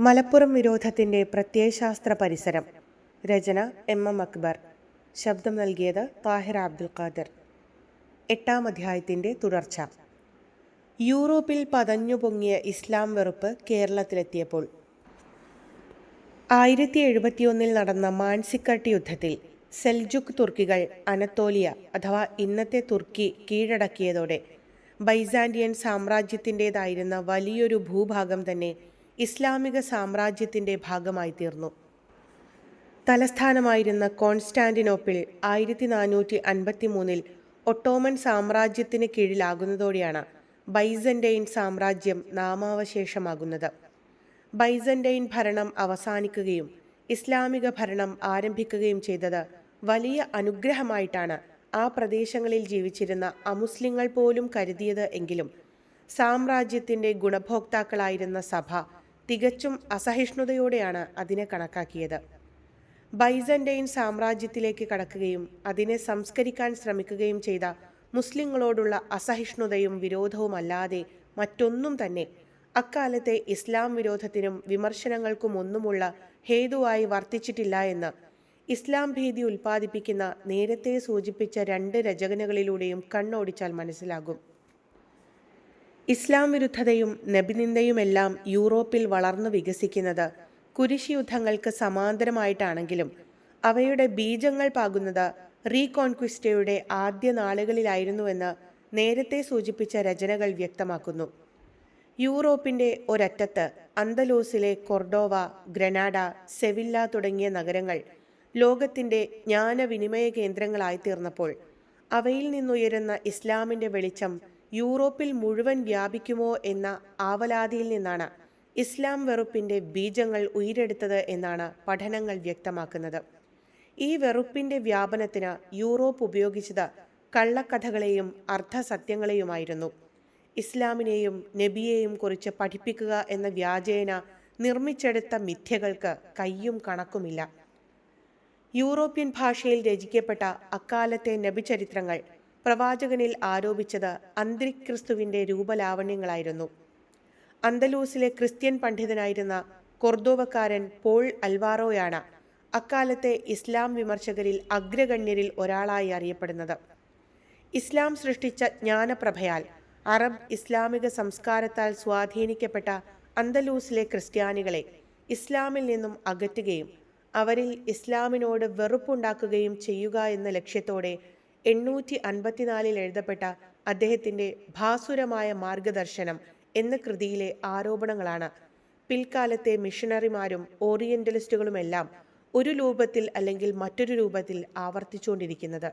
മലപ്പുറം വിരോധത്തിന്റെ പ്രത്യയശാസ്ത്ര പരിസരം. രചന എം എം അക്ബർ. ശബ്ദം നൽകിയത് താഹിർ അബ്ദുൽ ഖാദർ. എട്ടാം അധ്യായത്തിന്റെ തുടർച്ച. യൂറോപ്പിൽ പതഞ്ഞു പൊങ്ങിയ ഇസ്ലാം വെറുപ്പ് കേരളത്തിലെത്തിയപ്പോൾ. ആയിരത്തി എഴുപത്തിയൊന്നിൽ നടന്ന മാൻസിക്കട്ടി യുദ്ധത്തിൽ സെൽജുക് തുർക്കികൾ അനത്തോലിയ അഥവാ ഇന്നത്തെ തുർക്കി കീഴടക്കിയതോടെ ബൈസാൻഡിയൻ സാമ്രാജ്യത്തിന്റെതായിരുന്ന വലിയൊരു ഭൂഭാഗം തന്നെ ഇസ്ലാമിക സാമ്രാജ്യത്തിന്റെ ഭാഗമായി തീർന്നു. തലസ്ഥാനമായിരുന്ന കോൺസ്റ്റാന്റിനോപ്പിൾ ആയിരത്തി നാനൂറ്റി അൻപത്തി മൂന്നിൽ ഒട്ടോമൻ സാമ്രാജ്യത്തിന് കീഴിലാകുന്നതോടെയാണ് ബൈസന്റൈൻ സാമ്രാജ്യം നാമാവശേഷമാകുന്നത്. ബൈസന്റൈൻ ഭരണം അവസാനിക്കുകയും ഇസ്ലാമിക ഭരണം ആരംഭിക്കുകയും ചെയ്തത് വലിയ അനുഗ്രഹമായിട്ടാണ് ആ പ്രദേശങ്ങളിൽ ജീവിച്ചിരുന്ന അമുസ്ലിങ്ങൾ പോലും കരുതിയത് എങ്കിലും സാമ്രാജ്യത്തിന്റെ ഗുണഭോക്താക്കളായിരുന്ന സഭ തികച്ചും അസഹിഷ്ണുതയോടെയാണ് അതിനെ കണക്കാക്കിയത്. ബൈസന്റെയും സാമ്രാജ്യത്തിലേക്ക് കടക്കുകയും അതിനെ സംസ്കരിക്കാൻ ശ്രമിക്കുകയും ചെയ്ത മുസ്ലിങ്ങളോടുള്ള അസഹിഷ്ണുതയും വിരോധവുമല്ലാതെ മറ്റൊന്നും തന്നെ അക്കാലത്തെ ഇസ്ലാം വിരോധത്തിനും വിമർശനങ്ങൾക്കും ഒന്നുമുള്ള ഹേതുവായി വർത്തിച്ചിട്ടില്ല എന്ന് ഇസ്ലാം ഭീതി ഉൽപ്പാദിപ്പിക്കുന്ന നേരത്തെ സൂചിപ്പിച്ച രണ്ട് രചകനകളിലൂടെയും കണ്ണോടിച്ചാൽ മനസ്സിലാകും. ഇസ്ലാം വിരുദ്ധതയും നബിനിന്ദയുമെല്ലാം യൂറോപ്പിൽ വളർന്നു വികസിക്കുന്നത് കുരിശ് യുദ്ധങ്ങൾക്ക് സമാന്തരമായിട്ടാണെങ്കിലും അവയുടെ ബീജങ്ങൾ പാകുന്നത് റീകോൺക്വിസ്റ്റയുടെ ആദ്യ നാളുകളിലായിരുന്നുവെന്ന് നേരത്തെ സൂചിപ്പിച്ച രചനകൾ വ്യക്തമാക്കുന്നു. യൂറോപ്പിന്റെ ഒരറ്റത്ത് അന്തലൂസിലെ കൊർഡോവ ഗ്രനാഡ സെവില്ല തുടങ്ങിയ നഗരങ്ങൾ ലോകത്തിന്റെ ജ്ഞാനവിനിമയ കേന്ദ്രങ്ങളായിത്തീർന്നപ്പോൾ അവയിൽ നിന്നുയരുന്ന ഇസ്ലാമിന്റെ വെളിച്ചം യൂറോപ്പിൽ മുഴുവൻ വ്യാപിക്കുമോ എന്ന ആവലാതിയിൽ നിന്നാണ് ഇസ്ലാം വെറുപ്പിന്റെ ബീജങ്ങൾ ഉയരെടുത്തത് എന്നാണ് പഠനങ്ങൾ വ്യക്തമാക്കുന്നത്. ഈ വെറുപ്പിന്റെ വ്യാപനത്തിന് യൂറോപ്പ് ഉപയോഗിച്ചത് കള്ളക്കഥകളെയും അർദ്ധസത്യങ്ങളെയുമായിരുന്നു. ഇസ്ലാമിനെയും നബിയെയും കുറിച്ച് പഠിപ്പിക്കുക എന്ന വ്യാജേന നിർമ്മിച്ചെടുത്ത മിഥ്യകൾക്ക് കയ്യും കണക്കുമില്ല. യൂറോപ്യൻ ഭാഷയിൽ രചിക്കപ്പെട്ട അക്കാലത്തെ നബിചരിത്രങ്ങൾ പ്രവാചകനിൽ ആരോപിച്ചത് അന്തിക്രിസ്തുവിന്റെ രൂപലാവണ്യങ്ങളായിരുന്നു. അന്തലൂസിലെ ക്രിസ്ത്യൻ പണ്ഡിതനായിരുന്ന കൊർദോവക്കാരൻ പോൾ അൽവാറോയാണ് അക്കാലത്തെ ഇസ്ലാം വിമർശകരിൽ അഗ്രഗണ്യരിൽ ഒരാളായി അറിയപ്പെടുന്നത്. ഇസ്ലാം സൃഷ്ടിച്ച ജ്ഞാനപ്രഭയാൽ അറബ് ഇസ്ലാമിക സംസ്കാരത്താൽ സ്വാധീനിക്കപ്പെട്ട അന്തലൂസിലെ ക്രിസ്ത്യാനികളെ ഇസ്ലാമിൽ നിന്നും അകറ്റുകയും അവരിൽ ഇസ്ലാമിനോട് വെറുപ്പുണ്ടാക്കുകയും ചെയ്യുക എന്ന ലക്ഷ്യത്തോടെ എണ്ണൂറ്റി അൻപത്തിനാലിൽ എഴുതപ്പെട്ട അദ്ദേഹത്തിന്റെ ഭാസുരമായ മാർഗദർശനം എന്ന കൃതിയിലെ ആരോപണങ്ങളാണ്. പിൽക്കാലത്തെ മിഷണറിമാരും ഓറിയന്റലിസ്റ്റുകളുമെല്ലാം ഒരു രൂപത്തിൽ അല്ലെങ്കിൽ മറ്റൊരു രൂപത്തിൽ ആവർത്തിച്ചുകൊണ്ടിരിക്കുന്നത്.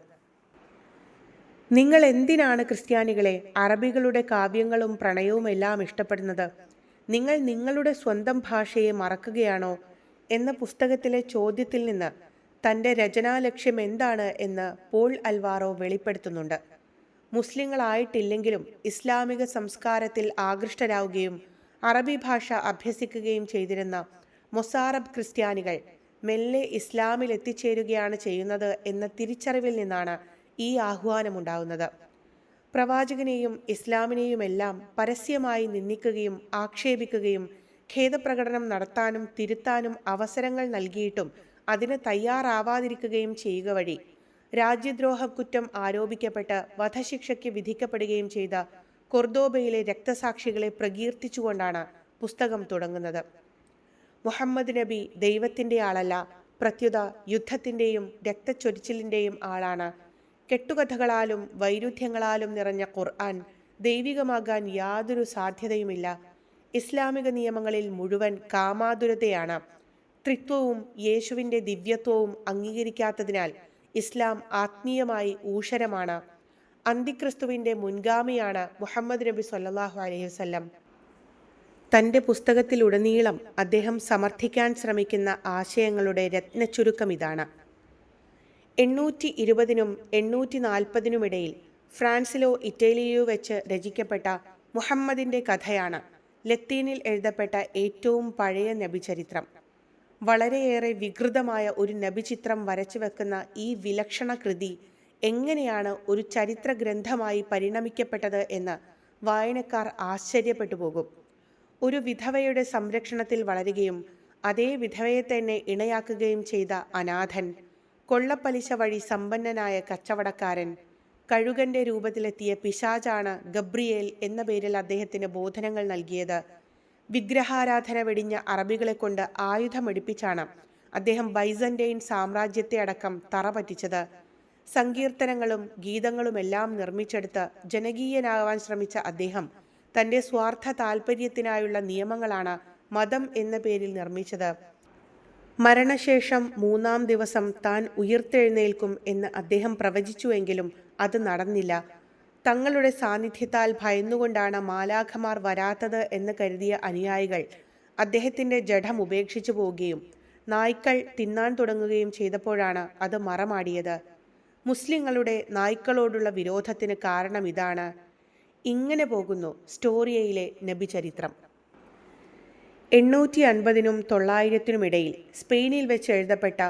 നിങ്ങൾ എന്തിനാണ് ക്രിസ്ത്യാനികളെ അറബികളുടെ കാവ്യങ്ങളും പ്രണയവും എല്ലാം ഇഷ്ടപ്പെടുന്നത്? നിങ്ങൾ നിങ്ങളുടെ സ്വന്തം ഭാഷയെ മറക്കുകയാണോ? എന്ന പുസ്തകത്തിലെ ചോദ്യത്തിൽ നിന്ന് തന്റെ രചനാലക്ഷ്യം എന്താണ് എന്ന് പോൾ അൽവാറോ വെളിപ്പെടുത്തുന്നുണ്ട്. മുസ്ലിങ്ങളായിട്ടില്ലെങ്കിലും ഇസ്ലാമിക സംസ്കാരത്തിൽ ആകൃഷ്ടരാവുകയും അറബി ഭാഷ അഭ്യസിക്കുകയും ചെയ്തിരുന്ന മൊസാറബ് ക്രിസ്ത്യാനികൾ മെല്ലെ ഇസ്ലാമിൽ എത്തിച്ചേരുകയാണ് ചെയ്യുന്നത് എന്ന തിരിച്ചറിവിൽ നിന്നാണ് ഈ ആഹ്വാനമുണ്ടാകുന്നത് പ്രവാചകനെയും ഇസ്ലാമിനെയുമെല്ലാം പരസ്യമായി നിന്ദിക്കുകയും ആക്ഷേപിക്കുകയും ഖേദപ്രകടനം നടത്താനും തിരുത്താനും അവസരങ്ങൾ നൽകിയിട്ടും അതിന് തയ്യാറാവാതിരിക്കുകയും ചെയ്യുക വഴി രാജ്യദ്രോഹ കുറ്റം ആരോപിക്കപ്പെട്ട് വധശിക്ഷയ്ക്ക് വിധിക്കപ്പെടുകയും ചെയ്ത കൊർദോബയിലെ രക്തസാക്ഷികളെ പ്രകീർത്തിച്ചുകൊണ്ടാണ് പുസ്തകം തുടങ്ങുന്നത്. മുഹമ്മദ് നബി ദൈവത്തിന്റെ ആളല്ല പ്രത്യുത യുദ്ധത്തിന്റെയും രക്തച്ചൊരിച്ചിലിന്റെയും ആളാണ്. കെട്ടുകഥകളാലും വൈരുദ്ധ്യങ്ങളാലും നിറഞ്ഞ ഖുർആൻ ദൈവികമാകാൻ യാതൊരു സാധ്യതയുമില്ല. ഇസ്ലാമിക നിയമങ്ങളിൽ മുഴുവൻ കാമാതുരതയാണ് ത്രിത്വവും യേശുവിന്റെ ദിവ്യത്വവും അംഗീകരിക്കാത്തതിനാൽ ഇസ്ലാം ആത്മീയമായി ഊഷരമാണ്. അന്തിക്രിസ്തുവിന്റെ മുൻഗാമിയാണ് മുഹമ്മദ് നബി സല്ലാഹു അലൈഹി വസല്ലം. തന്റെ പുസ്തകത്തിലുടനീളം അദ്ദേഹം സമർത്ഥിക്കാൻ ശ്രമിക്കുന്ന ആശയങ്ങളുടെ രത്നച്ചുരുക്കം ഇതാണ്. എണ്ണൂറ്റി ഇരുപതിനും എണ്ണൂറ്റി നാൽപ്പതിനുമിടയിൽ ഫ്രാൻസിലോ ഇറ്റലിയോ വെച്ച് രചിക്കപ്പെട്ട മുഹമ്മദിന്റെ കഥയാണ് ലത്തീനിൽ എഴുതപ്പെട്ട ഏറ്റവും പഴയ നബിചരിത്രം. വളരെയേറെ വികൃതമായ ഒരു നബിചിത്രം വരച്ചു വെക്കുന്ന ഈ വിലക്ഷണ കൃതി എങ്ങനെയാണ് ഒരു ചരിത്ര ഗ്രന്ഥമായി പരിണമിക്കപ്പെട്ടത് എന്ന് വായനക്കാർ ആശ്ചര്യപ്പെട്ടു പോകും. ഒരു വിധവയുടെ സംരക്ഷണത്തിൽ വളരുകയും അതേ വിധവയെ തന്നെ ഇണയാക്കുകയും ചെയ്ത അനാഥൻ കൊള്ളപ്പലിശ വഴി സമ്പന്നനായ കച്ചവടക്കാരൻ കഴുകന്റെ രൂപത്തിലെത്തിയ പിശാചാണ് ഗബ്രിയേൽ എന്ന പേരിൽ അദ്ദേഹത്തിന് ബോധനങ്ങൾ നൽകിയത് വിഗ്രഹാരാധന വെടിഞ്ഞ അറബികളെ കൊണ്ട് ആയുധമെടുപ്പിച്ചാണ് അദ്ദേഹം ബൈസന്റൈൻ സാമ്രാജ്യത്തെ അടക്കം തറ പറ്റിച്ചത് സങ്കീർത്തനങ്ങളും ഗീതങ്ങളുമെല്ലാം നിർമ്മിച്ചെടുത്ത് ജനകീയനാകാൻ ശ്രമിച്ച അദ്ദേഹം തന്റെ സ്വാർത്ഥ താൽപ്പര്യത്തിനായുള്ള നിയമങ്ങളാണ് മതം എന്ന പേരിൽ നിർമ്മിച്ചത്. മരണശേഷം മൂന്നാം ദിവസം താൻ ഉയർത്തെഴുന്നേൽക്കും എന്ന് അദ്ദേഹം പ്രവചിച്ചുവെങ്കിലും അത് നടന്നില്ല. തങ്ങളുടെ സാന്നിധ്യത്താൽ ഭയന്നുകൊണ്ടാണ് മാലാഖമാർ വരാത്തത് എന്ന് കരുതിയ അനുയായികൾ അദ്ദേഹത്തിന്റെ ജഡം ഉപേക്ഷിച്ചു പോവുകയും നായ്ക്കൾ തിന്നാൻ തുടങ്ങുകയും ചെയ്തപ്പോഴാണ് അത് മറമാടിയത്. മുസ്ലിങ്ങളുടെ നായ്ക്കളോടുള്ള വിരോധത്തിന് കാരണം ഇതാണ്. ഇങ്ങനെ പോകുന്നു സ്റ്റോറിയയിലെ നബിചരിത്രം. എണ്ണൂറ്റി അൻപതിനും തൊള്ളായിരത്തിനുമിടയിൽ സ്പെയിനിൽ വെച്ച് എഴുതപ്പെട്ട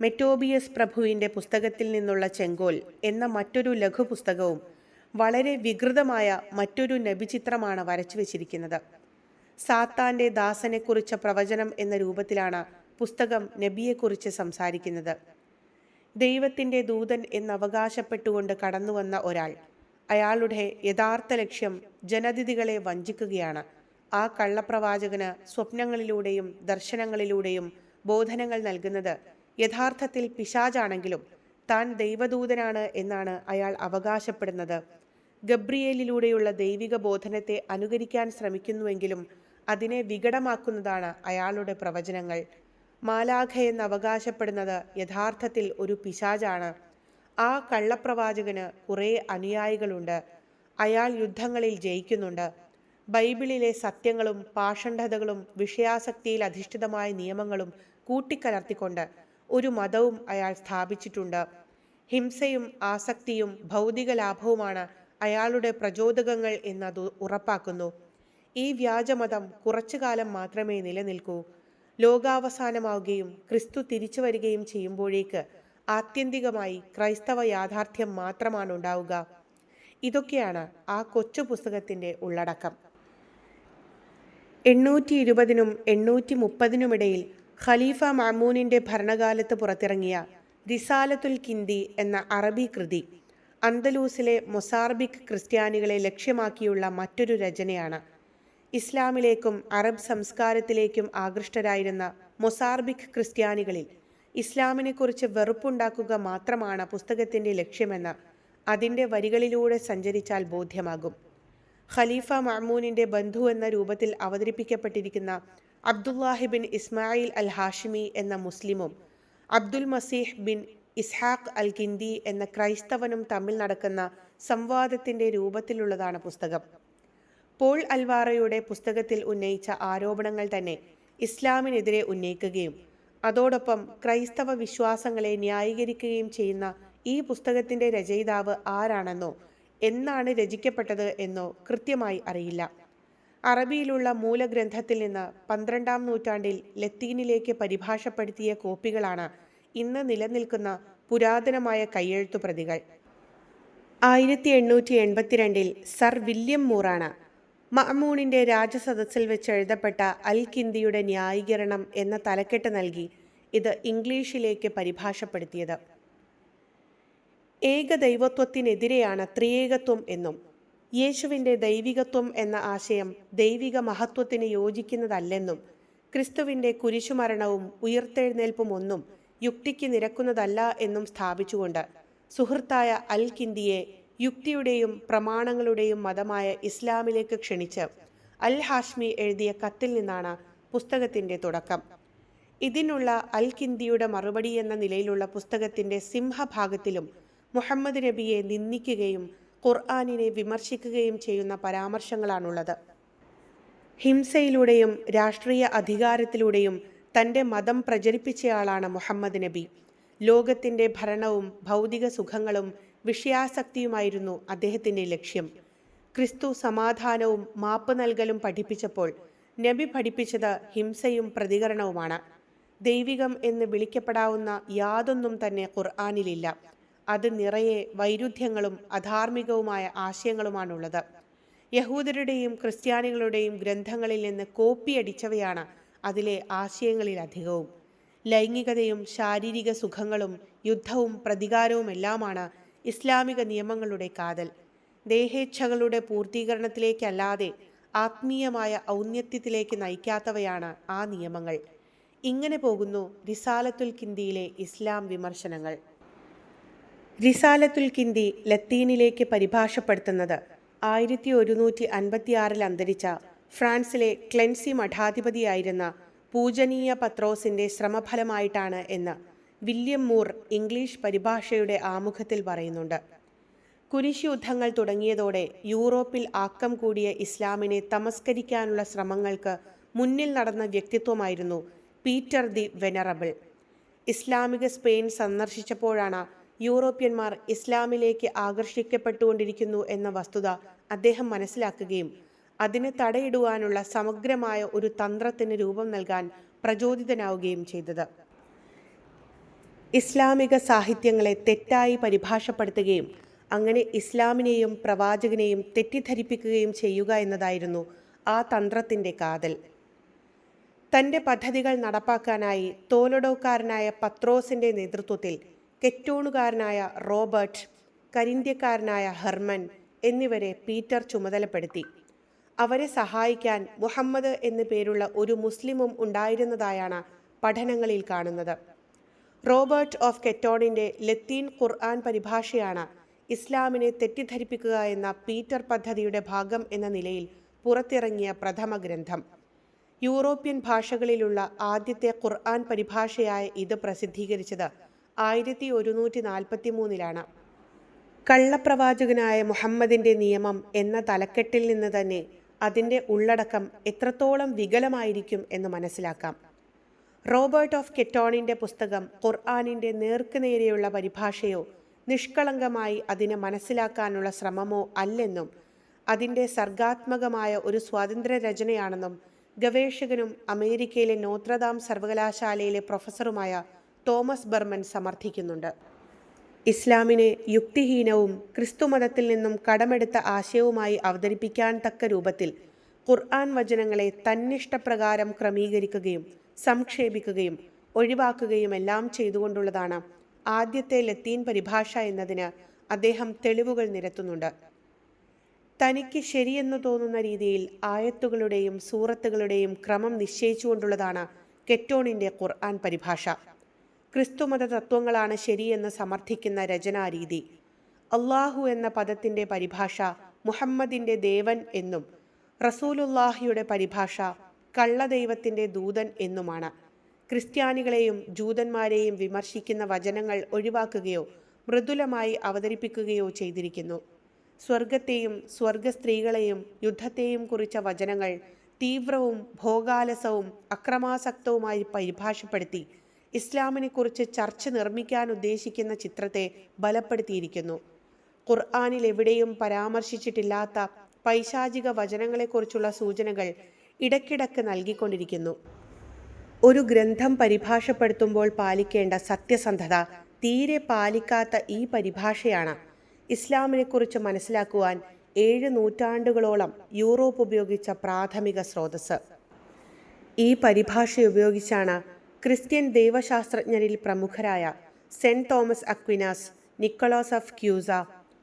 മെറ്റോബിയസ് പ്രഭുവിന്റെ പുസ്തകത്തിൽ നിന്നുള്ള ചെങ്കോൽ എന്ന മറ്റൊരു ലഘുപുസ്തകവും വളരെ വികൃതമായ മറ്റൊരു നബിചിത്രമാണ് വരച്ചു വച്ചിരിക്കുന്നത്. സാത്താന്റെ ദാസനെക്കുറിച്ച പ്രവചനം എന്ന രൂപത്തിലാണ് പുസ്തകം നബിയെക്കുറിച്ച് സംസാരിക്കുന്നത്. ദൈവത്തിന്റെ ദൂതൻ എന്നവകാശപ്പെട്ടുകൊണ്ട് കടന്നുവന്ന ഒരാൾ അയാളുടെ യഥാർത്ഥ ലക്ഷ്യം ജനതിഥികളെ വഞ്ചിക്കുകയാണ്. ആ കള്ളപ്രവാചകന് സ്വപ്നങ്ങളിലൂടെയും ദർശനങ്ങളിലൂടെയും ബോധനങ്ങൾ നൽകുന്നത് യഥാർത്ഥത്തിൽ പിശാചാണെങ്കിലും താൻ ദൈവദൂതനാണ് എന്നാണ് അയാൾ അവകാശപ്പെടുന്നത്. ഗബ്രിയേലിലൂടെയുള്ള ദൈവിക ബോധനത്തെ അനുകരിക്കാൻ ശ്രമിക്കുന്നുവെങ്കിലും അതിനെ വികടമാക്കുന്നതാണ് അയാളുടെ പ്രവചനങ്ങൾ. മാലാഖ എന്ന് അവകാശപ്പെടുന്നത് യഥാർത്ഥത്തിൽ ഒരു പിശാചാണ്. ആ കള്ളപ്രവാചകന് കുറേ അനുയായികളുണ്ട്. അയാൾ യുദ്ധങ്ങളിൽ ജയിക്കുന്നുണ്ട്. ബൈബിളിലെ സത്യങ്ങളും പാഷണ്ഡതകളും വിഷയാസക്തിയിൽ അധിഷ്ഠിതമായ നിയമങ്ങളും കൂട്ടിക്കലർത്തിക്കൊണ്ട് ഒരു മതവും അയാൾ സ്ഥാപിച്ചിട്ടുണ്ട്. ഹിംസയും ആസക്തിയും ഭൗതിക ലാഭവുമാണ് അയാളുടെ പ്രചോദകങ്ങൾ എന്നത് ഉറപ്പാക്കുന്നു. ഈ വ്യാജമതം കുറച്ചു കാലം മാത്രമേ നിലനിൽക്കൂ. ലോകാവസാനമാവുകയും ക്രിസ്തു തിരിച്ചു വരികയും ചെയ്യുമ്പോഴേക്ക് ആത്യന്തികമായി ക്രൈസ്തവ യാഥാർത്ഥ്യം മാത്രമാണ് ഉണ്ടാവുക ഇതൊക്കെയാണ് ആ കൊച്ചു പുസ്തകത്തിന്റെ ഉള്ളടക്കം. എണ്ണൂറ്റി ഇരുപതിനും എണ്ണൂറ്റി മുപ്പതിനുമിടയിൽ ഖലീഫ മഅമൂനിന്റെ ഭരണകാലത്ത് പുറത്തിറങ്ങിയ ദിസാലത്തുൽ കിന്തി എന്ന അറബി കൃതി അന്തലൂസിലെ മൊസാർബിക് ക്രിസ്ത്യാനികളെ ലക്ഷ്യമാക്കിയുള്ള മറ്റൊരു രചനയാണ്. ഇസ്ലാമിലേക്കും അറബ് സംസ്കാരത്തിലേക്കും ആകൃഷ്ടരായിരുന്ന മൊസാർബിക് ക്രിസ്ത്യാനികളിൽ ഇസ്ലാമിനെക്കുറിച്ച് വെറുപ്പുണ്ടാക്കുക മാത്രമാണ് പുസ്തകത്തിന്റെ ലക്ഷ്യമെന്ന് അതിന്റെ വരികളിലൂടെ സഞ്ചരിച്ചാൽ ബോധ്യമാകും. ഖലീഫ മഅമൂനിന്റെ ബന്ധു എന്ന രൂപത്തിൽ അവതരിപ്പിക്കപ്പെട്ടിരിക്കുന്ന Abdullahi bin Ismail al Hashimi എന്ന മുസ്ലിമും Abdul Masih bin Ishaq al Kindi എന്ന ക്രൈസ്തവനും തമ്മിൽ നടക്കുന്ന സംവാദത്തിന്റെ രൂപത്തിലുള്ളതാണ് പുസ്തകം. പോൾ അൽവാറയുടെ പുസ്തകത്തിൽ ഉന്നയിച്ച ആരോപണങ്ങൾ തന്നെ ഇസ്ലാമിനെതിരെ ഉന്നയിക്കുകയും അതോടൊപ്പം ക്രൈസ്തവ വിശ്വാസങ്ങളെ ന്യായീകരിക്കുകയും ചെയ്യുന്ന ഈ പുസ്തകത്തിന്റെ രചയിതാവ് ആരാണെന്നോ എന്നാണ് രചിക്കപ്പെട്ടത് എന്നോ കൃത്യമായി അറിയില്ല. അറബിയിലുള്ള മൂലഗ്രന്ഥത്തിൽ നിന്ന് പന്ത്രണ്ടാം നൂറ്റാണ്ടിൽ ലത്തീനിലേക്ക് പരിഭാഷപ്പെടുത്തിയ കോപ്പികളാണ് ഇന്ന് നിലനിൽക്കുന്ന പുരാതനമായ കയ്യെഴുത്തു പ്രതികൾ. ആയിരത്തി എണ്ണൂറ്റി എൺപത്തിരണ്ടിൽ സർ വില്യം മൂറാണ് മഅമൂണിന്റെ രാജസദസ്സിൽ വെച്ച് എഴുതപ്പെട്ട അൽ കിന്ദിയുടെ ന്യായീകരണം എന്ന തലക്കെട്ട് നൽകി ഇത് ഇംഗ്ലീഷിലേക്ക് പരിഭാഷപ്പെടുത്തിയത്. ഏകദൈവത്വത്തിനെതിരെയാണ് ത്രിയേകത്വം എന്നും യേശുവിന്റെ ദൈവികത്വം എന്ന ആശയം ദൈവിക മഹത്വത്തിന് യോജിക്കുന്നതല്ലെന്നും ക്രിസ്തുവിന്റെ കുരിശുമരണവും ഉയർത്തെഴുന്നേൽപ്പും ഒന്നും യുക്തിക്ക് നിരക്കുന്നതല്ല എന്നും സ്ഥാപിച്ചുകൊണ്ട് സുഹൃത്തായ അൽ കിന്തിയെ യുക്തിയുടെയും പ്രമാണങ്ങളുടെയും മതമായ ഇസ്ലാമിലേക്ക് ക്ഷണിച്ച് അൽ ഹാഷ്മി എഴുതിയ കത്തിൽ നിന്നാണ് പുസ്തകത്തിന്റെ തുടക്കം. ഇതിനുള്ള അൽ കിന്തിയുടെ മറുപടി എന്ന നിലയിലുള്ള പുസ്തകത്തിന്റെ സിംഹഭാഗത്തിലും മുഹമ്മദ് നബിയെ നിന്ദിക്കുകയും ഖുർആാനിനെ വിമർശിക്കുകയും ചെയ്യുന്ന പരാമർശങ്ങളാണുള്ളത്. ഹിംസയിലൂടെയും രാഷ്ട്രീയ അധികാരത്തിലൂടെയും തന്റെ മതം പ്രചരിപ്പിച്ചയാളാണ് മുഹമ്മദ് നബി. ലോകത്തിന്റെ ഭരണവും ഭൗതിക സുഖങ്ങളും വിഷയാസക്തിയുമായിരുന്നു അദ്ദേഹത്തിന്റെ ലക്ഷ്യം. ക്രിസ്തു സമാധാനവും മാപ്പ് നൽകലും പഠിപ്പിച്ചപ്പോൾ നബി പഠിപ്പിച്ചത് ഹിംസയും പ്രതികരണവുമാണ്. ദൈവികം എന്ന് വിളിക്കപ്പെടാവുന്ന യാതൊന്നും തന്നെ ഖുർആാനിലില്ല. അത് നിറയെ വൈരുദ്ധ്യങ്ങളും അധാർമികവുമായ ആശയങ്ങളുമാണുള്ളത്. യഹൂദരുടെയും ക്രിസ്ത്യാനികളുടെയും ഗ്രന്ഥങ്ങളിൽ നിന്ന് കോപ്പിയടിച്ചവയാണ് അതിലെ ആശയങ്ങളിലധികവും. ലൈംഗികതയും ശാരീരിക സുഖങ്ങളും യുദ്ധവും പ്രതികാരവുമെല്ലാമാണ് ഇസ്ലാമിക നിയമങ്ങളുടെ കാതൽ. ദേഹേച്ഛകളുടെ പൂർത്തീകരണത്തിലേക്കല്ലാതെ ആത്മീയമായ ഔന്നത്യത്തിലേക്ക് നയിക്കാത്തവയാണ് ആ നിയമങ്ങൾ. ഇങ്ങനെ പോകുന്നു റിസാലത്തുൽ കിന്തിയിലെ ഇസ്ലാം വിമർശനങ്ങൾ. റിസാലത്തുൽ കിന്തി ലത്തീനിലേക്ക് പരിഭാഷപ്പെടുത്തുന്നത് ആയിരത്തി ഒരുന്നൂറ്റി അൻപത്തിയാറിൽ അന്തരിച്ച ഫ്രാൻസിലെ ക്ലെൻസി മഠാധിപതിയായിരുന്ന പൂജനീയ പത്രോസിന്റെ ശ്രമഫലമായിട്ടാണ് എന്ന് വില്യം മൂർ ഇംഗ്ലീഷ് പരിഭാഷയുടെ ആമുഖത്തിൽ പറയുന്നുണ്ട്. കുരിശുയുദ്ധങ്ങൾ തുടങ്ങിയതോടെ യൂറോപ്പിൽ ആക്കം കൂടിയ ഇസ്ലാമിനെ തമസ്കരിക്കാനുള്ള ശ്രമങ്ങൾക്ക് മുന്നിൽ നടന്ന വ്യക്തിത്വമായിരുന്നു പീറ്റർ ദി വെനറബിൾ. ഇസ്ലാമിക സ്പെയിൻ സന്ദർശിച്ചപ്പോഴാണ് യൂറോപ്യന്മാർ ഇസ്ലാമിലേക്ക് ആകർഷിക്കപ്പെട്ടുകൊണ്ടിരിക്കുന്നു എന്ന വസ്തുത അദ്ദേഹം മനസ്സിലാക്കുകയും അതിന് തടയിടുവാനുള്ള സമഗ്രമായ ഒരു തന്ത്രത്തിന് രൂപം നൽകാൻ പ്രചോദിതനാവുകയും ചെയ്തത്. ഇസ്ലാമിക സാഹിത്യങ്ങളെ തെറ്റായി പരിഭാഷപ്പെടുത്തുകയും അങ്ങനെ ഇസ്ലാമിനെയും പ്രവാചകനെയും തെറ്റിദ്ധരിപ്പിക്കുകയും ചെയ്യുക എന്നതായിരുന്നു ആ തന്ത്രത്തിന്റെ കാതൽ. തന്റെ പദ്ധതികൾ നടപ്പാക്കാനായി തോലഡോക്കാരനായ പത്രോസിന്റെ നേതൃത്വത്തിൽ കെറ്റോണുകാരനായ റോബർട്ട് കരിന്ത്യക്കാരനായ ഹെർമൻ എന്നിവരെ പീറ്റർ ചുമതലപ്പെടുത്തി. അവരെ സഹായിക്കാൻ മുഹമ്മദ് എന്നു പേരുള്ള ഒരു മുസ്ലിമും ഉണ്ടായിരുന്നതായാണ് പഠനങ്ങളിൽ കാണുന്നത്. റോബർട്ട് ഓഫ് കെറ്റോണിന്റെ ലത്തീൻ ഖുർആൻ പരിഭാഷയാണ് ഇസ്ലാമിനെ തെറ്റിദ്ധരിപ്പിക്കുക എന്ന പീറ്റർ പദ്ധതിയുടെ ഭാഗം എന്ന നിലയിൽ പുറത്തിറങ്ങിയ പ്രഥമ ഗ്രന്ഥം. യൂറോപ്യൻ ഭാഷകളിലുള്ള ആദ്യത്തെ ഖുർആൻ പരിഭാഷയായ ഇത് പ്രസിദ്ധീകരിച്ചത് ആയിരത്തി ഒരുന്നൂറ്റി നാൽപ്പത്തി മൂന്നിലാണ് കള്ളപ്രവാചകനായ മുഹമ്മദിന്റെ നിയമം എന്ന തലക്കെട്ടിൽ നിന്ന് തന്നെ അതിന്റെ ഉള്ളടക്കം എത്രത്തോളം വികലമായിരിക്കും എന്ന് മനസ്സിലാക്കാം. റോബർട്ട് ഓഫ് കെറ്റോണിന്റെ പുസ്തകം ഖുർആാനിന്റെ നേർക്കുനേരെയുള്ള പരിഭാഷയോ നിഷ്കളങ്കമായി അതിനെ മനസ്സിലാക്കാനുള്ള ശ്രമമോ അല്ലെന്നും അതിന്റെ സർഗാത്മകമായ ഒരു സ്വാതന്ത്ര്യ രചനയാണെന്നും ഗവേഷകനും അമേരിക്കയിലെ നോത്രദാം സർവകലാശാലയിലെ പ്രൊഫസറുമായ തോമസ് ബർമൻ സമർത്ഥിക്കുന്നുണ്ട്. ഇസ്ലാമിനെ യുക്തിഹീനവും ക്രിസ്തുമതത്തിൽ നിന്നും കടമെടുത്ത ആശയവുമായി അവതരിപ്പിക്കാൻ തക്ക രൂപത്തിൽ ഖുർആൻ വചനങ്ങളെ തന്നിഷ്ടപ്രകാരം ക്രമീകരിക്കുകയും സംക്ഷേപിക്കുകയും ഒഴിവാക്കുകയും എല്ലാം ചെയ്തുകൊണ്ടുള്ളതാണ് ആദ്യത്തെ ലത്തീൻ പരിഭാഷ എന്നതിന് അദ്ദേഹം തെളിവുകൾ നിരത്തുന്നുണ്ട്. തനിക്ക് ശരിയെന്ന് തോന്നുന്ന രീതിയിൽ ആയത്തുകളുടെയും സൂറത്തുകളുടെയും ക്രമം നിശ്ചയിച്ചുകൊണ്ടുള്ളതാണ് കെറ്റോണിന്റെ ഖുർആൻ പരിഭാഷ. ക്രിസ്തുമത തത്വങ്ങളാണ് ശരിയെന്ന് സമർത്ഥിക്കുന്ന രചനാരീതി. അള്ളാഹു എന്ന പദത്തിന്റെ പരിഭാഷ മുഹമ്മദിന്റെ ദേവൻ എന്നും റസൂലുല്ലാഹിയുടെ പരിഭാഷ കള്ളദൈവത്തിന്റെ ദൂതൻ എന്നുമാണ്. ക്രിസ്ത്യാനികളെയും ജൂതന്മാരെയും വിമർശിക്കുന്ന വചനങ്ങൾ ഒഴിവാക്കുകയോ മൃദുലമായി അവതരിപ്പിക്കുകയോ ചെയ്തിരിക്കുന്നു. സ്വർഗത്തെയും സ്വർഗസ്ത്രീകളെയും യുദ്ധത്തെയും കുറിച്ച വചനങ്ങൾ തീവ്രവും ഭോഗാലസവും അക്രമാസക്തവുമായി പരിഭാഷപ്പെടുത്തി ഇസ്ലാമിനെക്കുറിച്ച് ചർച്ച നിർമ്മിക്കാൻ ഉദ്ദേശിക്കുന്ന ചിത്രത്തെ ബലപ്പെടുത്തിയിരിക്കുന്നു. ഖുർആാനിൽ എവിടെയും പരാമർശിച്ചിട്ടില്ലാത്ത പൈശാചിക വചനങ്ങളെക്കുറിച്ചുള്ള സൂചനകൾ ഇടയ്ക്കിടക്ക് നൽകിക്കൊണ്ടിരിക്കുന്നു. ഒരു ഗ്രന്ഥം പരിഭാഷപ്പെടുത്തുമ്പോൾ പാലിക്കേണ്ട സത്യസന്ധത തീരെ പാലിക്കാത്ത ഈ പരിഭാഷയാണ് ഇസ്ലാമിനെക്കുറിച്ച് മനസ്സിലാക്കുവാൻ ഏഴ് നൂറ്റാണ്ടുകളോളം യൂറോപ്പ് ഉപയോഗിച്ച പ്രാഥമിക സ്രോതസ് ഈ പരിഭാഷ ഉപയോഗിച്ചാണ് ക്രിസ്ത്യൻ ദൈവശാസ്ത്രജ്ഞരിൽ പ്രമുഖരായ Saint Thomas Aquinas Nicholas of Cusa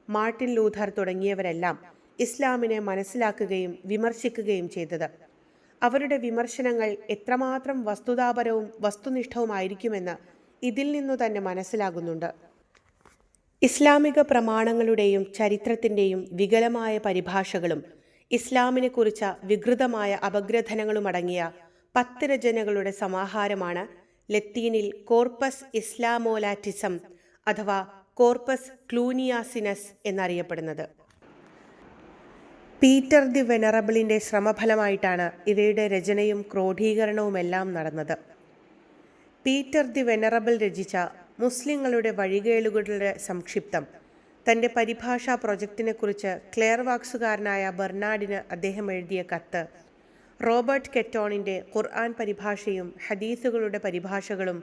Martin Luther തുടങ്ങിയവരെല്ലാം ഇസ്ലാമിനെ മനസ്സിലാക്കുകയും വിമർശിക്കുകയും ചെയ്തത്. അവരുടെ വിമർശനങ്ങൾ എത്രമാത്രം വസ്തുതാപരവും വസ്തുനിഷ്ഠവുമായിരിക്കുമെന്ന് ഇതിൽ നിന്നു തന്നെ മനസ്സിലാകുന്നുണ്ട്. ഇസ്ലാമിക പ്രമാണങ്ങളുടെയും ചരിത്രത്തിന്റെയും വികലമായ പരിഭാഷകളും ഇസ്ലാമിനെക്കുറിച്ച വികൃതമായ അപഗ്രഥനങ്ങളുമടങ്ങിയ പത്ത് സമാഹാരമാണ് ലത്തീനിൽ കോർപ്പസ് ഇസ്ലാമോലാറ്റിസം അഥവാ കോർപ്പസ് ക്ലൂനിയാസിനസ് എന്നറിയപ്പെടുന്നത്. പീറ്റർ ദി വെനറബിളിന്റെ ശ്രമഫലമായിട്ടാണ് ഇവയുടെ രചനയും ക്രോഡീകരണവുമെല്ലാം നടന്നത്. പീറ്റർ ദി വെനറബിൾ രചിച്ച മുസ്ലിങ്ങളുടെ വഴികേളുകളുടെ സംക്ഷിപ്തം തന്റെ പരിഭാഷാ പ്രൊജക്റ്റിനെക്കുറിച്ച് ക്ലെയർവാക്സുകാരനായ ബെർണാഡിന് അദ്ദേഹം എഴുതിയ കത്ത് റോബർട്ട് കെറ്റോണിന്റെ ഖുർആൻ പരിഭാഷയും ഹദീസുകളുടെ പരിഭാഷകളും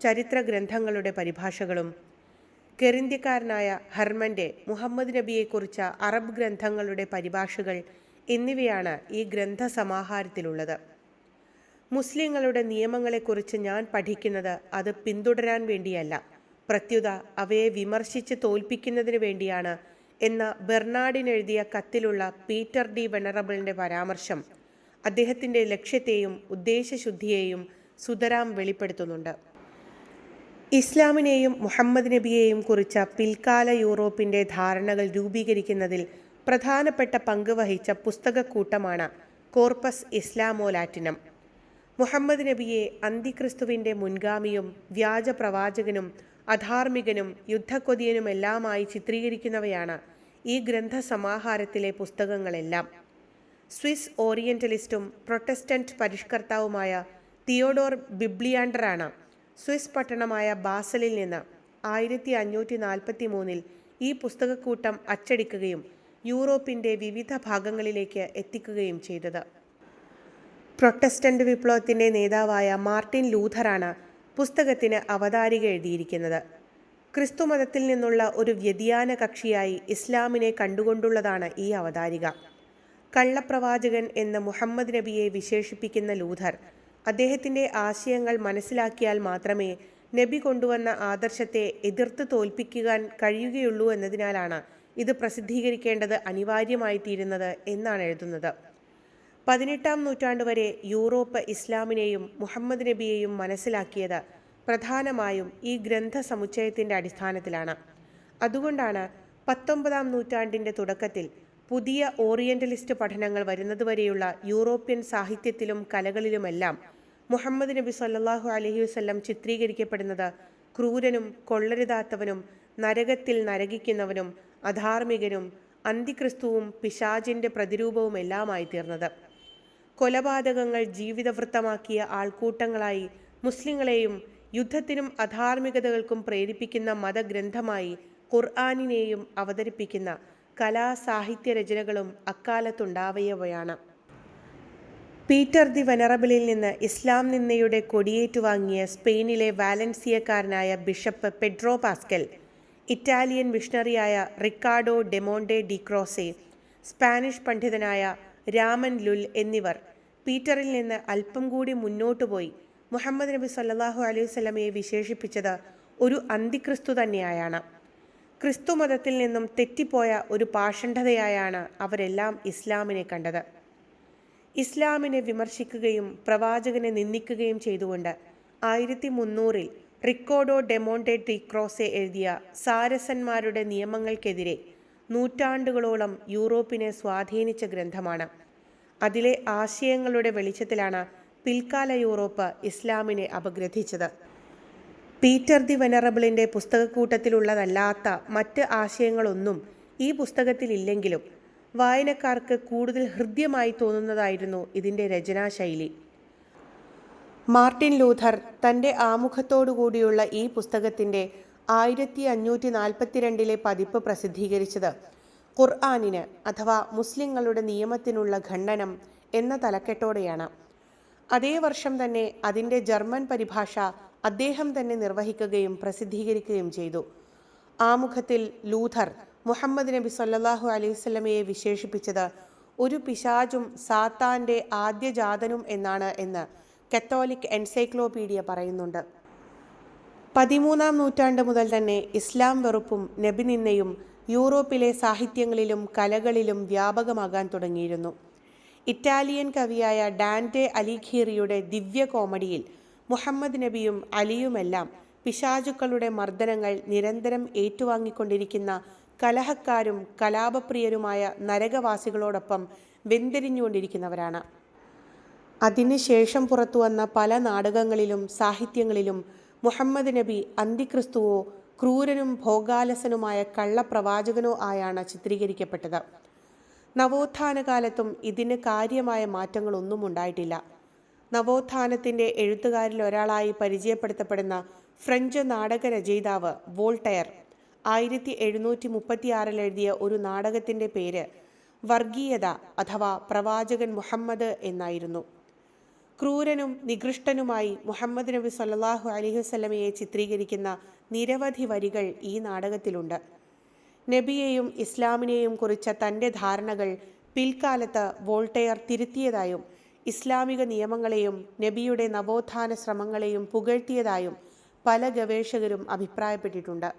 ചരിത്ര ഗ്രന്ഥങ്ങളുടെ പരിഭാഷകളും. കെറിന്ത്യക്കാരനായ ഹർമന്റെ മുഹമ്മദ് നബിയെക്കുറിച്ച അറബ് ഗ്രന്ഥങ്ങളുടെ പരിഭാഷകൾ എന്നിവയാണ് ഈ ഗ്രന്ഥസമാഹാരത്തിലുള്ളത്. മുസ്ലിങ്ങളുടെ നിയമങ്ങളെക്കുറിച്ച് ഞാൻ പഠിക്കുന്നത് അത് പിന്തുടരാൻ വേണ്ടിയല്ല. പ്രത്യുത അവയെ വിമർശിച്ച് തോൽപ്പിക്കുന്നതിന് വേണ്ടിയാണ് എന്ന ബെർണാഡിനെഴുതിയ കത്തിലുള്ള പീറ്റർ ഡി വെനറബിളിന്റെ പരാമർശം അദ്ദേഹത്തിന്റെ ലക്ഷ്യത്തെയും ഉദ്ദേശശുദ്ധിയെയും സുതരാം വെളിപ്പെടുത്തുന്നുണ്ട്. ഇസ്ലാമിനെയും മുഹമ്മദ് നബിയെയും കുറിച്ച പിൽക്കാല യൂറോപ്പിന്റെ ധാരണകൾ രൂപീകരിക്കുന്നതിൽ പ്രധാനപ്പെട്ട പങ്ക് വഹിച്ച പുസ്തകക്കൂട്ടമാണ് കോർപ്പസ് ഇസ്ലാമോ ലാറ്റിനം മുഹമ്മദ് നബിയെ അന്തിക്രിസ്തുവിന്റെ മുൻഗാമിയും വ്യാജ പ്രവാചകനും അധാർമികനും യുദ്ധക്കൊതിയനുമെല്ലാമായി ചിത്രീകരിക്കുന്നവയാണ് ഈ ഗ്രന്ഥസമാഹാരത്തിലെ പുസ്തകങ്ങളെല്ലാം. സ്വിസ് ഓറിയന്റലിസ്റ്റും പ്രൊട്ടസ്റ്റന്റ് പരിഷ്കർത്താവുമായ തിയോഡോർ ബിബ്ലിയാണ്ടറാണ് സ്വിസ് പട്ടണമായ ബാസലിൽ നിന്ന് ആയിരത്തി അഞ്ഞൂറ്റി നാൽപ്പത്തി മൂന്നിൽ ഈ പുസ്തകക്കൂട്ടം അച്ചടിക്കുകയും യൂറോപ്പിന്റെ വിവിധ ഭാഗങ്ങളിലേക്ക് എത്തിക്കുകയും ചെയ്തത്. പ്രൊട്ടസ്റ്റന്റ് വിപ്ലവത്തിന്റെ നേതാവായ മാർട്ടിൻ ലൂഥറാണ് പുസ്തകത്തിന് അവതാരിക എഴുതിയിരിക്കുന്നത്. ക്രിസ്തുമതത്തിൽ നിന്നുള്ള ഒരു വ്യതിയാന കക്ഷിയായി ഇസ്ലാമിനെ കണ്ടുകൊണ്ടുള്ളതാണ് ഈ അവതാരിക. കള്ളപ്രവാചകൻ എന്ന മുഹമ്മദ് നബിയെ വിശേഷിപ്പിക്കുന്ന ലൂഥർ. അദ്ദേഹത്തിന്റെ ആശയങ്ങൾ മനസ്സിലാക്കിയാൽ മാത്രമേ നബി കൊണ്ടുവന്ന ആദർശത്തെ എതിർത്ത് തോൽപ്പിക്കുവാൻ കഴിയുകയുള്ളൂ എന്നതിനാലാണ് ഇത് പ്രസിദ്ധീകരിക്കേണ്ടത് അനിവാര്യമായിത്തീരുന്നത് എന്നാണ് എഴുതുന്നത്. പതിനെട്ടാം നൂറ്റാണ്ട് വരെ യൂറോപ്പ് ഇസ്ലാമിനെയും മുഹമ്മദ് നബിയെയും മനസ്സിലാക്കിയത് പ്രധാനമായും ഈ ഗ്രന്ഥ സമുച്ചയത്തിന്റെ അടിസ്ഥാനത്തിലാണ്. അതുകൊണ്ടാണ് പത്തൊമ്പതാം നൂറ്റാണ്ടിന്റെ തുടക്കത്തിൽ പുതിയ ഓറിയന്റലിസ്റ്റ് പഠനങ്ങൾ വരുന്നതുവരെയുള്ള യൂറോപ്യൻ സാഹിത്യത്തിലും കലകളിലുമെല്ലാം മുഹമ്മദ് നബി സല്ലാഹു അലഹി വസല്ലം ചിത്രീകരിക്കപ്പെടുന്നത് ക്രൂരനും കൊള്ളരുതാത്തവനും നരകത്തിൽ നരകിക്കുന്നവനും അധാർമികനും അന്തിക്രിസ്തുവും പിശാചിന്റെ പ്രതിരൂപവുമെല്ലാമായി തീർന്നത്. കൊലപാതകങ്ങൾ ജീവിതവൃത്തമാക്കിയ ആൾക്കൂട്ടങ്ങളായി മുസ്ലിങ്ങളെയും യുദ്ധത്തിനും അധാർമികതകൾക്കും പ്രേരിപ്പിക്കുന്ന മതഗ്രന്ഥമായി ഖുർആാനിനെയും അവതരിപ്പിക്കുന്ന കലാ സാഹിത്യ രചനകളും അക്കാലത്തുണ്ടാവയവയാണ് പീറ്റർ ദി വെനറബിളിൽ നിന്ന് ഇസ്ലാം നിന്നയുടെ കൊടിയേറ്റുവാങ്ങിയ സ്പെയിനിലെ വാലൻസിയക്കാരനായ bishop Pedro Pascal Italian മിഷണറിയായ Riccardo de Monte di Croce Spanish പണ്ഡിതനായ രാമൻ ലുൽ എന്നിവർ പീറ്ററിൽ നിന്ന് അല്പം കൂടി മുന്നോട്ടു പോയി മുഹമ്മദ് നബി സല്ലാഹു അലൈഹി വസല്ലമയെ വിശേഷിപ്പിച്ചത് ഒരു അന്തിക്രിസ്തു തന്നെയായാണ് ക്രിസ്തു മതത്തിൽ നിന്നും തെറ്റിപ്പോയ ഒരു പാഷണ്ഡതയായാണ് അവരെല്ലാം ഇസ്ലാമിനെ കണ്ടത്. ഇസ്ലാമിനെ വിമർശിക്കുകയും പ്രവാചകനെ നിന്ദിക്കുകയും ചെയ്തുകൊണ്ട് ആയിരത്തി മുന്നൂറിൽ റിക്കോഡോ ഡെമോണ്ടെ ഡിക്രോസെ എഴുതിയ സാരസന്മാരുടെ നിയമങ്ങൾക്കെതിരെ നൂറ്റാണ്ടുകളോളം യൂറോപ്പിനെ സ്വാധീനിച്ച ഗ്രന്ഥമാണ്. അതിലെ ആശയങ്ങളുടെ വെളിച്ചത്തിലാണ് പിൽക്കാല യൂറോപ്പ് ഇസ്ലാമിനെ അപഗ്രഥിച്ചത്. പീറ്റർ ദി വെനറബിളിന്റെ പുസ്തകക്കൂട്ടത്തിലുള്ളതല്ലാത്ത മറ്റ് ആശയങ്ങളൊന്നും ഈ പുസ്തകത്തിലില്ലെങ്കിലും വായനക്കാർക്ക് കൂടുതൽ ഹൃദ്യമായി തോന്നുന്നതായിരുന്നു ഇതിന്റെ രചനാശൈലി. മാർട്ടിൻ ലൂഥർ തന്റെ ആമുഖത്തോടുകൂടിയുള്ള ഈ പുസ്തകത്തിന്റെ ആയിരത്തി അഞ്ഞൂറ്റി നാൽപ്പത്തിരണ്ടിലെ പതിപ്പ് പ്രസിദ്ധീകരിച്ചത് ഖുർആാനിന് അഥവാ മുസ്ലിങ്ങളുടെ നിയമത്തിനുള്ള ഖണ്ഡനം എന്ന തലക്കെട്ടോടെയാണ്. അതേ വർഷം തന്നെ അതിന്റെ ജർമ്മൻ പരിഭാഷ അദ്ദേഹം തന്നെ നിർവഹിക്കുകയും പ്രസിദ്ധീകരിക്കുകയും ചെയ്തു. ആമുഖത്തിൽ ലൂഥർ മുഹമ്മദ് നബി സല്ലാഹു അലൈഹി വസല്ലമയെ വിശേഷിപ്പിച്ചത് ഒരു പിശാചും സാത്താന്റെ ആദ്യജാതനും എന്നാണ് എന്ന് കത്തോലിക് എൻസൈക്ലോപീഡിയ പറയുന്നുണ്ട്. പതിമൂന്നാം നൂറ്റാണ്ട് മുതൽ തന്നെ ഇസ്ലാം വെറുപ്പും നബിനിന്നയും യൂറോപ്പിലെ സാഹിത്യങ്ങളിലും കലകളിലും വ്യാപകമാകാൻ തുടങ്ങിയിരുന്നു. ഇറ്റാലിയൻ കവിയായ ഡാന്റെ അലിഖീറിയുടെ ദിവ്യ കോമഡിയിൽ മുഹമ്മദ് നബിയും അലിയുമെല്ലാം പിശാചുക്കളുടെ മർദ്ദനങ്ങൾ നിരന്തരം ഏറ്റുവാങ്ങിക്കൊണ്ടിരിക്കുന്ന കലഹക്കാരും കലാപപ്രിയരുമായ നരകവാസികളോടൊപ്പം വെന്തിരിഞ്ഞുകൊണ്ടിരിക്കുന്നവരാണ്. അതിനുശേഷം പുറത്തുവന്ന പല നാടകങ്ങളിലും സാഹിത്യങ്ങളിലും മുഹമ്മദ് നബി അന്തിക്രിസ്തുവോ ക്രൂരനും ഭോഗാലസനുമായ കള്ളപ്രവാചകനോ ആയാണ് ചിത്രീകരിക്കപ്പെട്ടത്. നവോത്ഥാന കാലത്തും ഇതിന് കാര്യമായ മാറ്റങ്ങളൊന്നും ഉണ്ടായിട്ടില്ല. നവോത്ഥാനത്തിന്റെ എഴുത്തുകാരിൽ ഒരാളായി പരിചയപ്പെടുത്തപ്പെടുന്ന ഫ്രഞ്ച് നാടക രചയിതാവ് വോൾട്ടയർ. ആയിരത്തി എഴുന്നൂറ്റി മുപ്പത്തിയാറിൽ എഴുതിയ ഒരു നാടകത്തിന്റെ പേര് വർഗീയത അഥവാ പ്രവാചകൻ മുഹമ്മദ് എന്നായിരുന്നു. ക്രൂരനും നികൃഷ്ടനുമായി മുഹമ്മദ് നബി സല്ലാഹു അലൈഹി വസല്ലമയെ ചിത്രീകരിക്കുന്ന നിരവധി വരികൾ ഈ നാടകത്തിലുണ്ട്. നബിയെയും ഇസ്ലാമിനെയും കുറിച്ച തന്റെ ധാരണകൾ പിൽക്കാലത്ത് വോൾട്ടയർ തിരുത്തിയതായും ഇസ്ലാമിക നിയമങ്ങളെയും നബിയുടെ നവോത്ഥാന ശ്രമങ്ങളെയും പുകഴ്ത്തിയതായും പല ഗവേഷകരും അഭിപ്രായപ്പെട്ടിട്ടുണ്ട്.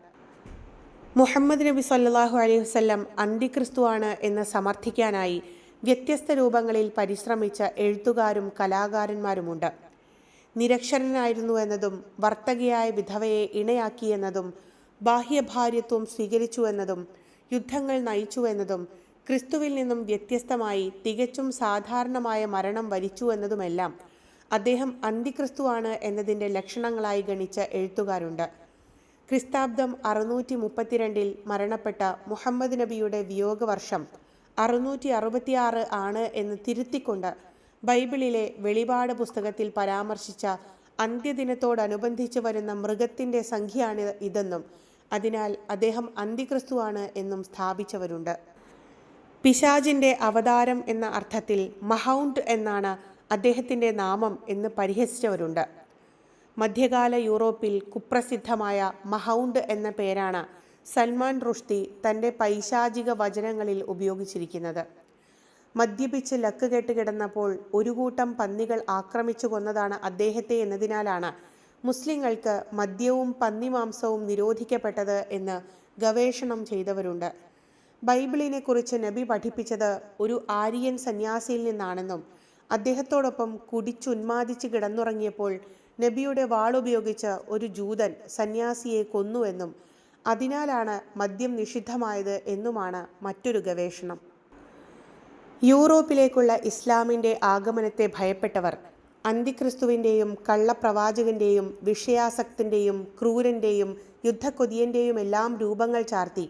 മുഹമ്മദ് നബി സല്ലാഹു അലൈഹി വസല്ലം അന്തിക്രിസ്തുവാണ് എന്ന് സമർത്ഥിക്കാനായി വ്യത്യസ്ത രൂപങ്ങളിൽ പരിശ്രമിച്ച എഴുത്തുകാരും കലാകാരന്മാരുമുണ്ട്. നിരക്ഷരനായിരുന്നു എന്നതും വർത്തകയായ വിധവയെ ഇണയാക്കിയെന്നതും ബാഹ്യഭാര്യത്വം സ്വീകരിച്ചുവെന്നതും യുദ്ധങ്ങൾ നയിച്ചു എന്നതും ക്രിസ്തുവിൽ നിന്നും വ്യത്യസ്തമായി തികച്ചും സാധാരണമായ മരണം വരിച്ചു എന്നതുമെല്ലാം അദ്ദേഹം അന്തിക്രിസ്തുവാണ് എന്നതിന്റെ ലക്ഷണങ്ങളായി ഗണിച്ച എഴുത്തുകാരുണ്ട്. ക്രിസ്താബ്ദം അറുന്നൂറ്റി മുപ്പത്തിരണ്ടിൽ മരണപ്പെട്ട മുഹമ്മദ് നബിയുടെ വിയോഗവർഷം അറുന്നൂറ്റി അറുപത്തിയാറ് ആണ് എന്ന് തിരുത്തിക്കൊണ്ട് ബൈബിളിലെ വെളിപാട് പുസ്തകത്തിൽ പരാമർശിച്ച അന്ത്യദിനത്തോടനുബന്ധിച്ച് വരുന്ന മൃഗത്തിന്റെ സംഖ്യയാണ് ഇതെന്നും അതിനാൽ അദ്ദേഹം അന്തിക്രിസ്തുവാണ് എന്നും സ്ഥാപിച്ചവരുണ്ട്. പിശാജിന്റെ അവതാരം എന്ന അർത്ഥത്തിൽ മഹൗണ്ട് എന്നാണ് അദ്ദേഹത്തിന്റെ നാമം എന്ന് പരിഹസിച്ചവരുണ്ട്. മധ്യകാല യൂറോപ്പിൽ കുപ്രസിദ്ധമായ മഹൗണ്ട് എന്ന പേരാണ് സൽമാൻ റുഷ്തി തന്റെ പൈശാചിക വചനങ്ങളിൽ ഉപയോഗിച്ചിരിക്കുന്നത്. മദ്യപിച്ച് ലക്ക് കെട്ട് കിടന്നപ്പോൾ ഒരു കൂട്ടം പന്നികൾ ആക്രമിച്ചു കൊന്നതാണ് അദ്ദേഹത്തെ എന്നതിനാലാണ് മുസ്ലിങ്ങൾക്ക് മദ്യവും പന്നിമാംസവും നിരോധിക്കപ്പെട്ടത് എന്ന് ഗവേഷണം ചെയ്തവരുണ്ട്. ബൈബിളിനെ കുറിച്ച് നബി പഠിപ്പിച്ചത് ഒരു ആര്യൻ സന്യാസിയിൽ നിന്നാണെന്നും അദ്ദേഹത്തോടൊപ്പം കുടിച്ചുന്മാദിച്ച് കിടന്നുറങ്ങിയപ്പോൾ നബിയുടെ വാളുപയോഗിച്ച് ഒരു ജൂതൻ സന്യാസിയെ കൊന്നുവെന്നും അതിനാലാണ് മദ്യം നിഷിദ്ധമായത് എന്നുമാണ് മറ്റൊരു ഗവേഷണം. യൂറോപ്പിലേക്കുള്ള ഇസ്ലാമിന്റെ ആഗമനത്തെ ഭയപ്പെട്ടവർ അന്തിക്രിസ്തുവിന്റെയും കള്ളപ്രവാചകന്റെയും വിഷയാസക്തിന്റെയും ക്രൂരന്റെയും യുദ്ധക്കൊതിയന്റെയും എല്ലാം രൂപങ്ങൾ ചാർത്തി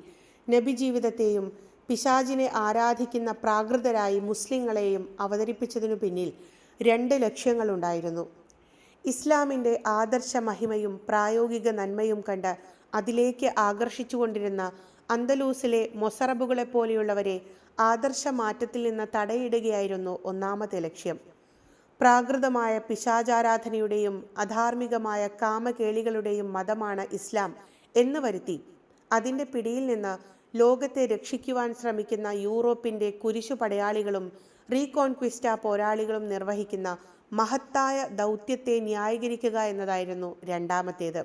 നബി ജീവിതത്തെയും പിശാചിനെ ആരാധിക്കുന്ന പ്രാകൃതരായി മുസ്ലിങ്ങളെയും അവതരിപ്പിച്ചതിനു പിന്നിൽ രണ്ട് ലക്ഷ്യങ്ങളുണ്ടായിരുന്നു. ഇസ്ലാമിന്റെ ആദർശ മഹിമയും പ്രായോഗിക നന്മയും കണ്ട് അതിലേക്ക് ആകർഷിച്ചുകൊണ്ടിരുന്ന അന്തലൂസിലെ മൊസറബുകളെ പോലെയുള്ളവരെ ആദർശ മാറ്റത്തിൽ നിന്ന് തടയിടുകയായിരുന്നു ഒന്നാമത്തെ ലക്ഷ്യം. പ്രാകൃതമായ പിശാചാരാധനയുടെയും അധാർമികമായ കാമകേളികളുടെയും മതമാണ് ഇസ്ലാം എന്ന് വരുത്തി അതിന്റെ പിടിയിൽ നിന്ന് ലോകത്തെ രക്ഷിക്കുവാൻ ശ്രമിക്കുന്ന യൂറോപ്പിന്റെ കുരിശു പടയാളികളും റീകോൺക്വിസ്റ്റ പോരാളികളും നിർവഹിക്കുന്ന മഹത്തായ ദൗത്യത്തെ ന്യായീകരിക്കുക എന്നതായിരുന്നു രണ്ടാമത്തേത്.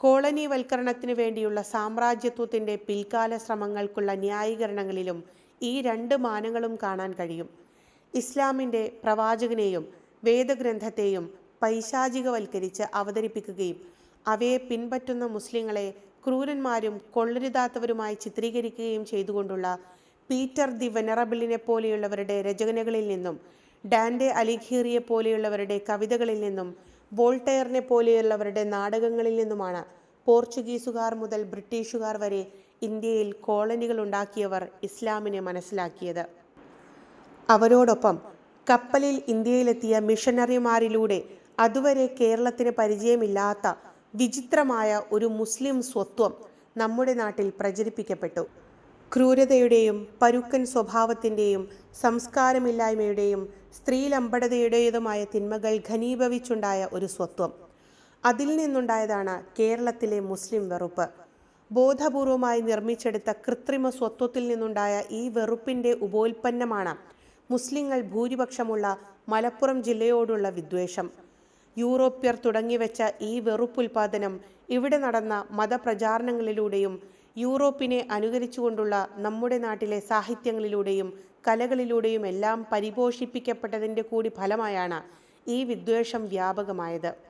കോളനിവൽക്കരണത്തിനു വേണ്ടിയുള്ള സാമ്രാജ്യത്വത്തിന്റെ പിൽക്കാല ശ്രമങ്ങൾക്കുള്ള ന്യായീകരണങ്ങളിലും ഈ രണ്ട് മാനങ്ങളും കാണാൻ കഴിയും. ഇസ്ലാമിന്റെ പ്രവാചകനെയും വേദഗ്രന്ഥത്തെയും പൈശാചികവൽക്കരിച്ച് അവതരിപ്പിക്കുകയും അവയെ പിൻപറ്റുന്ന മുസ്ലിങ്ങളെ ക്രൂരന്മാരും കൊള്ളരുതാത്തവരുമായി ചിത്രീകരിക്കുകയും ചെയ്തുകൊണ്ടുള്ള പീറ്റർ ദി വെനറബിളിനെ പോലെയുള്ളവരുടെ രചനകളിൽ നിന്നും ഡാൻഡെ അലിഖീറിയെ പോലെയുള്ളവരുടെ കവിതകളിൽ നിന്നും വോൾട്ടയറിനെ പോലെയുള്ളവരുടെ നാടകങ്ങളിൽ നിന്നുമാണ് പോർച്ചുഗീസുകാർ മുതൽ ബ്രിട്ടീഷുകാർ വരെ ഇന്ത്യയിൽ കോളനികൾ ഉണ്ടാക്കിയവർ ഇസ്ലാമിനെ മനസ്സിലാക്കിയത്. അവരോടൊപ്പം കപ്പലിൽ ഇന്ത്യയിലെത്തിയ മിഷനറിമാരിലൂടെ അതുവരെ കേരളത്തിന് പരിചയമില്ലാത്ത വിചിത്രമായ ഒരു മുസ്ലിം സ്വത്വം നമ്മുടെ നാട്ടിൽ പ്രചരിപ്പിക്കപ്പെട്ടു. ക്രൂരതയുടെയും പരുക്കൻ സ്വഭാവത്തിന്റെയും സംസ്കാരമില്ലായ്മയുടെയും സ്ത്രീലമ്പടതയുടേതുമായ തിന്മകൾ ഘനീഭവിച്ചുണ്ടായ ഒരു സ്വത്വം. അതിൽ നിന്നുണ്ടായതാണ് കേരളത്തിലെ മുസ്ലിം വെറുപ്പ്. ബോധപൂർവമായി നിർമ്മിച്ചെടുത്ത കൃത്രിമ സ്വത്വത്തിൽ നിന്നുണ്ടായ ഈ വെറുപ്പിന്റെ ഉപോൽപ്പന്നമാണ് മുസ്ലിങ്ങൾ ഭൂരിപക്ഷമുള്ള മലപ്പുറം ജില്ലയോടുള്ള വിദ്വേഷം. യൂറോപ്യർ തുടങ്ങിവെച്ച ഈ വെറുപ്പുൽപാദനം ഇവിടെ നടന്ന മതപ്രചാരണങ്ങളിലൂടെയും യൂറോപ്പിനെ അനുകരിച്ചുകൊണ്ടുള്ള നമ്മുടെ നാട്ടിലെ സാഹിത്യങ്ങളിലൂടെയും കലകളിലൂടെയും എല്ലാം പരിപോഷിപ്പിക്കപ്പെട്ടതിന്റെ കൂടി ഫലമായാണ് ഈ വിദ്വേഷം വ്യാപകമായത്.